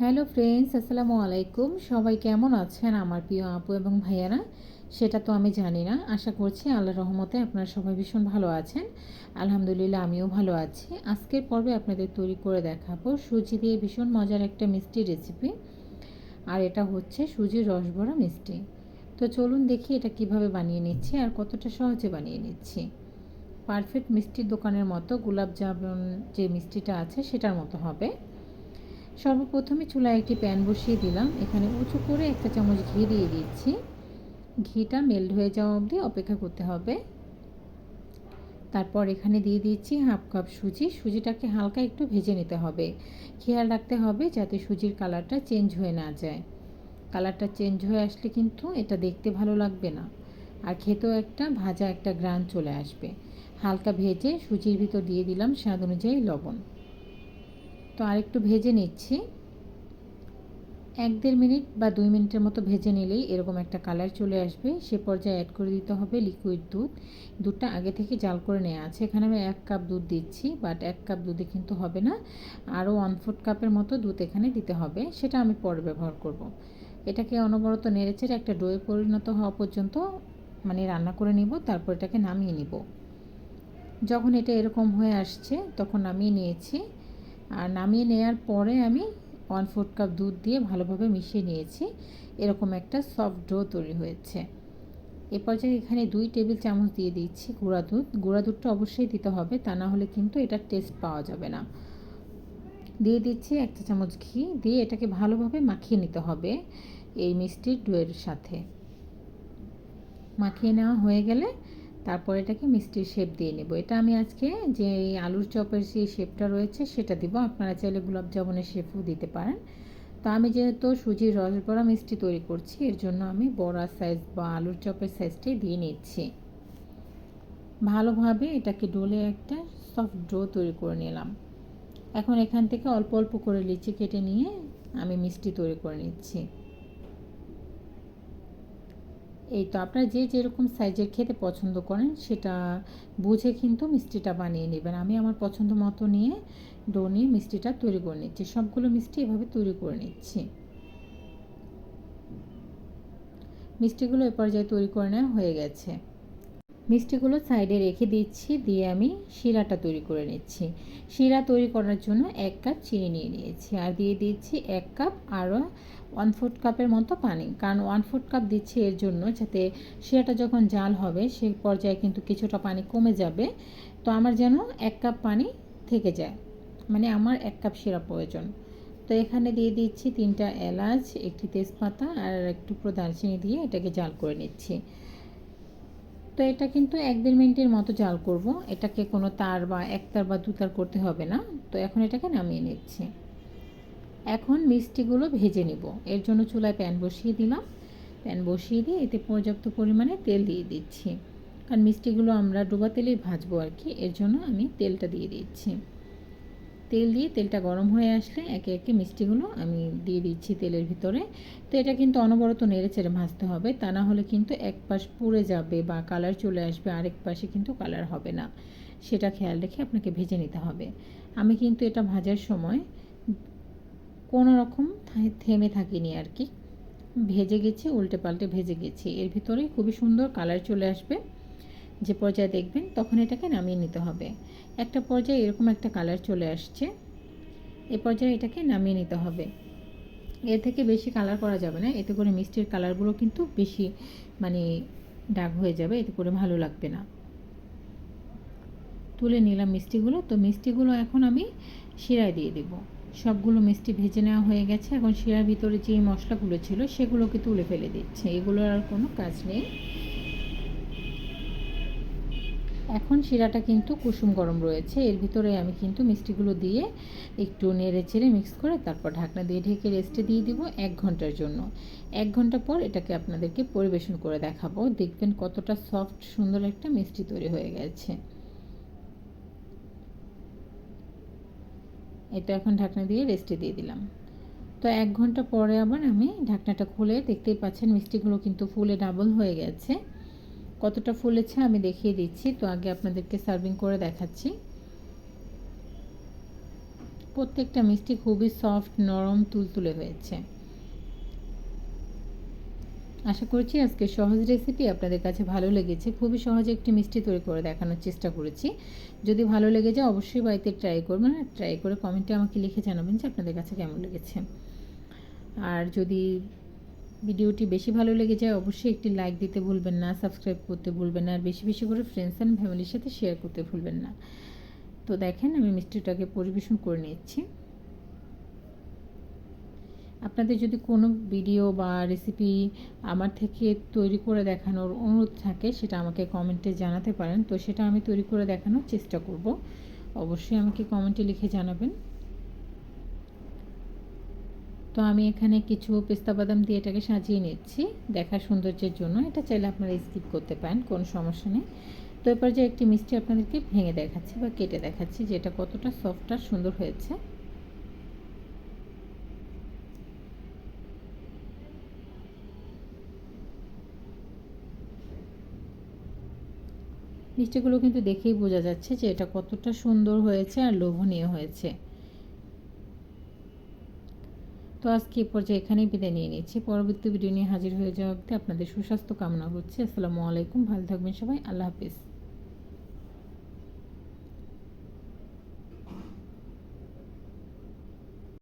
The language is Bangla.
হ্যালো ফ্রেন্ডস, আসসালামু আলাইকুম। সবাই কেমন আছেন আমার প্রিয় আপু এবং ভাইয়ারা? সেটা তো আমি জানি না। আশা করছি আল্লাহ রহমতে আপনারা সবাই ভীষণ ভালো আছেন। আলহামদুলিল্লাহ, আমিও ভালো আছি। আজকের পর্বে আপনাদের তৈরি করে দেখাবো সুজি দিয়ে ভীষণ মজার একটা মিষ্টি রেসিপি আর এটা হচ্ছে সুজির রসবড়া মিষ্টি। তো চলুন দেখি এটা কীভাবে বানিয়ে নিচ্ছি আর কতটা সহজে বানিয়ে নিচ্ছি। পারফেক্ট মিষ্টির দোকানের মতো গোলাপ জামুন যে মিষ্টিটা আছে সেটার মতো হবে। সর্বপ্রথমে চুলায় একটি প্যান বসিয়ে দিলাম। এখানে উঁচু করে একটা চামচ ঘি দিয়ে দিচ্ছি। ঘিটা মেল্ট হয়ে যাওয়া অবধি অপেক্ষা করতে হবে। তারপর এখানে দিয়ে দিচ্ছি হাফ কাপ সুজি। সুজিটাকে হালকা একটু ভেজে নিতে হবে। খেয়াল রাখতে হবে যাতে সুজির কালারটা চেঞ্জ হয়ে না যায়। কালারটা চেঞ্জ হয়ে আসলে কিন্তু এটা দেখতে ভালো লাগবে না। আর খেতেও একটা ভাজা একটা গ্রান চলে আসবে। হালকা ভেজে সুজির ভিতর দিয়ে দিলাম স্বাদ অনুযায়ী লবণ। তো আরেকটু ভেজে নিচ্ছি। এক দেড় মিনিট বা দুই মিনিটের মতো ভেজে নিলেই এরকম একটা কালার চলে আসবে। সে পর্যায়ে অ্যাড করে দিতে হবে লিকুইড দুধ। দুধটা আগে থেকে জাল করে নেওয়া আছে। এখানে আমি এক কাপ দুধ দিচ্ছি বাট এক কাপ দুধে কিন্তু হবে না। আরও ওয়ান ফুট কাপের মতো দুধ এখানে দিতে হবে। সেটা আমি পরে ব্যবহার করব। এটাকে অনবরত নেড়েচেড়ে একটা ডোয়ে পরিণত হওয়া পর্যন্ত মানে রান্না করে নিব। তারপর এটাকে নামিয়ে নিব। যখন এটা এরকম হয়ে আসছে, তখন নামিয়ে নিয়েছি। আর নামিয়ে নেওয়ার পরে আমি ওয়ান ফোর্থ কাপ দুধ দিয়ে ভালোভাবে মিশিয়ে নিয়েছি। এরকম একটা সফট ডো তৈরি হয়েছে। এ পর্যায়ে এখানে দুই টেবিল চামচ দিয়ে দিচ্ছি গুঁড়া দুধ। গুঁড়া দুধটা অবশ্যই দিতে হবে, তা না হলে কিন্তু এটার টেস্ট পাওয়া যাবে না। দিয়ে দিচ্ছি একটা চামচ ঘি। দিয়ে এটাকে ভালোভাবে মাখিয়ে নিতে হবে এই মিষ্টির ডোয়ের সাথে। মাখিয়ে নেওয়া হয়ে গেলে তারপর এটাকে মিষ্টির শেপ দিয়ে নেব। এটা আমি আজকে যে আলুর চপের যে শেপটা রয়েছে সেটা দিব। আপনারা চাইলে গোলাপ জামুনের শেপও দিতে পারেন। তো আমি যেহেতু সুজির রসবড়া মিষ্টি তৈরি করছি, এর জন্য আমি বড়া সাইজ বা আলুর চপের সাইজটাই দিয়ে নিচ্ছি। ভালোভাবে এটাকে ডোলে একটা সফট ডো তৈরি করে নিলাম। এখন এখান থেকে অল্প অল্প করে লিচি কেটে নিয়ে আমি মিষ্টি তৈরি করে নিচ্ছি। এই তো আপনারা যে যেরকম সাইজের খেতে পছন্দ করেন, সেটা বুঝে কিন্তু মিষ্টিটা বানিয়ে নেবেন। আমি আমার পছন্দ মতো নিয়ে ডো নিয়ে মিষ্টিটা তৈরি করে নিচ্ছি। সবগুলো মিষ্টি এভাবে তৈরি করে নিচ্ছি। মিষ্টিগুলো এ পর্যায়ে তৈরি করে নেওয়া হয়ে গেছে। মিষ্টিগুলো সাইডে রেখে দিচ্ছি, দিয়ে আমি শিরাটা তৈরি করে নিচ্ছি। শিরা তৈরি করার জন্য এক কাপ চিনি নিয়ে নিয়েছি। আর দিয়ে দিচ্ছি এক কাপ আরও ওয়ান ফুট কাপের মতো পানি। কারণ ওয়ান ফুট কাপ দিচ্ছি এর জন্য যাতে শিরাটা যখন জাল হবে সেই পর্যায়ে কিন্তু কিছুটা পানি কমে যাবে। তো আমার যেন এক কাপ পানি থেকে যায়। মানে আমার এক কাপ শিরা প্রয়োজন। তো এখানে দিয়ে দিচ্ছি তিনটা এলাচ, একটি তেজপাতা আর একটু দারচিনি দিয়ে এটাকে জাল করে নিচ্ছি। তো এটা কিন্তু এক দেড় মিনিটের মতো জাল করব। এটাকে কোনো তার বা এক তার বা দু তার করতে হবে না। তো এখন এটাকে নামিয়ে নিচ্ছি। এখন মিষ্টিগুলো ভেজে নেব। এর জন্য চুলায় প্যান বসিয়ে দিলাম। প্যান বসিয়ে দিয়ে এতে পর্যাপ্ত পরিমাণে তেল দিয়ে দিচ্ছি। কারণ মিষ্টিগুলো আমরা ডোবা তেলেই ভাজবো আর কি, এর জন্য আমি তেলটা দিয়ে দিচ্ছি। তেল দিয়ে তেলটা গরম হয়ে আসলে একে একে মিষ্টিগুলো আমি দিয়ে দিচ্ছি তেলের ভিতরে। তো এটা কিন্তু অনবরত নেড়ে চেড়ে ভাজতে হবে, তা না হলে কিন্তু এক পাশ পুড়ে যাবে বা কালার চলে আসবে, আরেক পাশে কিন্তু কালার হবে না। সেটা খেয়াল রেখে আপনাকে ভেজে নিতে হবে। আমি কিন্তু এটা ভাজার সময় কোনো রকম থেমে থাকিনি আর কি। ভেজে গেছে, উল্টে পাল্টে ভেজে গেছি। এর ভিতরে খুবই সুন্দর কালার চলে আসবে। যে পর্যায়ে দেখবেন তখন এটাকে নামিয়ে নিতে হবে। একটা পর্যায়ে এরকম একটা কালার চলে আসছে। এ পর্যায়ে এটাকে নামিয়ে নিতে হবে। এর থেকে বেশি কালার করা যাবে না। এতে করে মিষ্টির কালারগুলো কিন্তু বেশি মানে ডাক হয়ে যাবে। এতে করে ভালো লাগবে না। তুলে নিলাম মিষ্টিগুলো। তো মিষ্টিগুলো এখন আমি শিরায় দিয়ে দেবো। সবগুলো মিষ্টি ভেজে নেওয়া হয়ে গেছে। এখন শিরার ভিতরে যে মশলাগুলো ছিল, সেগুলোকে তুলে ফেলে দিচ্ছে। এগুলোর আর কোনো কাজ নেই। এখন শিরাটা কিন্তু কুসুম গরম রয়েছে। এর ভিতরে আমি কিন্তু মিষ্টিগুলো দিয়ে একটু নেড়ে চেড়ে মিক্স করে তারপর ঢাকনা দিয়ে ঢেকে রেস্টে দিয়ে দিব এক ঘণ্টার জন্য। এক ঘণ্টা পর এটাকে আপনাদেরকে পরিবেশন করে দেখাবো। দেখবেন কতটা সফট, সুন্দর একটা মিষ্টি তৈরি হয়ে গেছে। এটা এখন ঢাকনা দিয়ে রেস্টে দিয়ে দিলাম। তো এক ঘণ্টা পরে আবার আমি ঢাকনাটা খুলে দেখতেই পাচ্ছেন মিষ্টিগুলো কিন্তু ফুলে ডাবল হয়ে গেছে। কতটা ফুলেছে আমি দেখিয়ে দিচ্ছি। তো আগে আপনাদেরকে সার্ভিং করে দেখাচ্ছি। প্রত্যেকটা মিষ্টি খুবই সফট নরম, তুলতুলে হয়েছে। আশা করছি আজকে সহজ রেসিপি আপনাদের কাছে ভালো লেগেছে। খুবই সহজে একটি মিষ্টি তৈরি করে দেখানোর চেষ্টা করেছি। যদি ভালো লেগে যায়, অবশ্যই বাড়িতে ট্রাই করবেন আর ট্রাই করে কমেন্টে আমাকে লিখে জানাবেন যে আপনাদের কাছে কেমন লেগেছে। আর যদি ভিডিওটি বেশি ভালো লেগে যায়, অবশ্যই একটি লাইক দিতে ভুলবেন না সাবস্ক্রাইব করতে ভুলবেন না, আর বেশি বেশি করে ফ্রেন্ডস অ্যান্ড ফ্যামিলির সাথে শেয়ার করতে ভুলবেন না। তো দেখেন, আমি মিষ্টিটাকে পরিবেশন করে নিচ্ছি। আপনাদের যদি কোনো ভিডিও বা রেসিপি আমার থেকে তৈরি করে দেখানোর অনুরোধ থাকে, সেটা আমাকে কমেন্টে জানাতে পারেন। তো সেটা আমি তৈরি করে দেখানোর চেষ্টা করব। অবশ্যই আমাকে কমেন্টে লিখে জানাবেন। তো আমি এখানে কিছু পেস্তা বাদাম দিয়ে এটাকে সাজিয়ে নিচ্ছি। দেখার সৌন্দর্যের জন্য। এটা চাইলে আপনারা স্কিপ করতে পারেন, কোনো সমস্যা নেই। তো এরপর যে একটি মিষ্টি আপনাদেরকে ভেঙে দেখাচ্ছি বা কেটে দেখাচ্ছি, যেটা কতটা সফট আর সুন্দর হয়েছে। মিষ্টিগুলো কিন্তু দেখেই বোঝা যাচ্ছে যে এটা কতটা সুন্দর হয়েছে আর লোভনীয় হয়েছে। তো আজকে এ পর্যায়ে এখানেই বিদায় নিয়ে নিচ্ছি। পরবর্তী ভিডিও নিয়ে হাজির হয়ে যাওয়া অবধি আপনাদের সুস্বাস্থ্য কামনা করছি। আসসালামু আলাইকুম, ভালো থাকবেন সবাই। আল্লাহ হাফিজ।